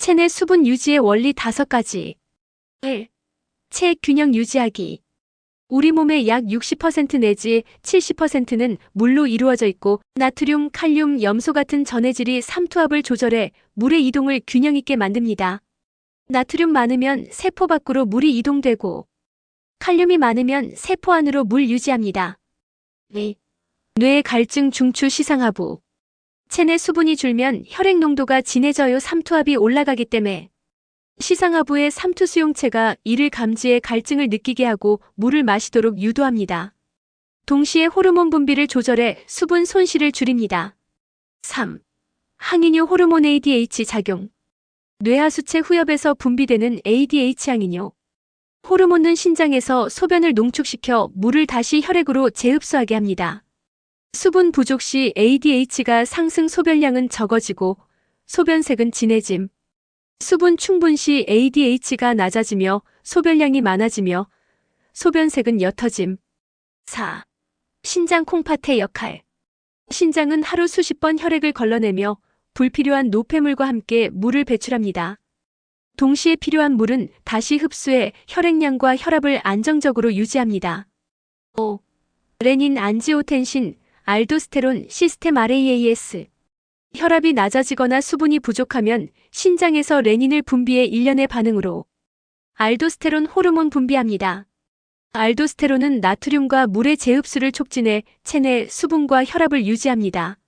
체내 수분 유지의 원리 다섯 가지. 1. 체 균형 유지하기. 우리 몸의 약 60% 내지 70%는 물로 이루어져 있고 나트륨, 칼륨, 염소 같은 전해질이 삼투압을 조절해 물의 이동을 균형 있게 만듭니다. 나트륨 많으면 세포 밖으로 물이 이동되고 칼륨이 많으면 세포 안으로 물 유지합니다. 2. 뇌 갈증 중추 시상하부. 체내 수분이 줄면 혈액 농도가 진해져요 삼투압이 올라가기 때문에 시상하부의 삼투 수용체가 이를 감지해 갈증을 느끼게 하고 물을 마시도록 유도합니다. 동시에 호르몬 분비를 조절해 수분 손실을 줄입니다. 3. 항이뇨 호르몬 ADH 작용. 뇌하수체 후엽에서 분비되는 ADH 항이뇨. 호르몬은 신장에서 소변을 농축시켜 물을 다시 혈액으로 재흡수하게 합니다. 수분 부족 시 ADH가 상승 소변량은 적어지고 소변색은 진해짐. 수분 충분 시 ADH가 낮아지며 소변량이 많아지며 소변색은 옅어짐. 4. 신장 콩팥의 역할. 신장은 하루 수십 번 혈액을 걸러내며 불필요한 노폐물과 함께 물을 배출합니다. 동시에 필요한 물은 다시 흡수해 혈액량과 혈압을 안정적으로 유지합니다. 5. 레닌 안지오텐신, 알도스테론 시스템 RAAS. 혈압이 낮아지거나 수분이 부족하면 신장에서 레닌을 분비해 일련의 반응으로 알도스테론 호르몬 분비합니다. 알도스테론은 나트륨과 물의 재흡수를 촉진해 체내 수분과 혈압을 유지합니다.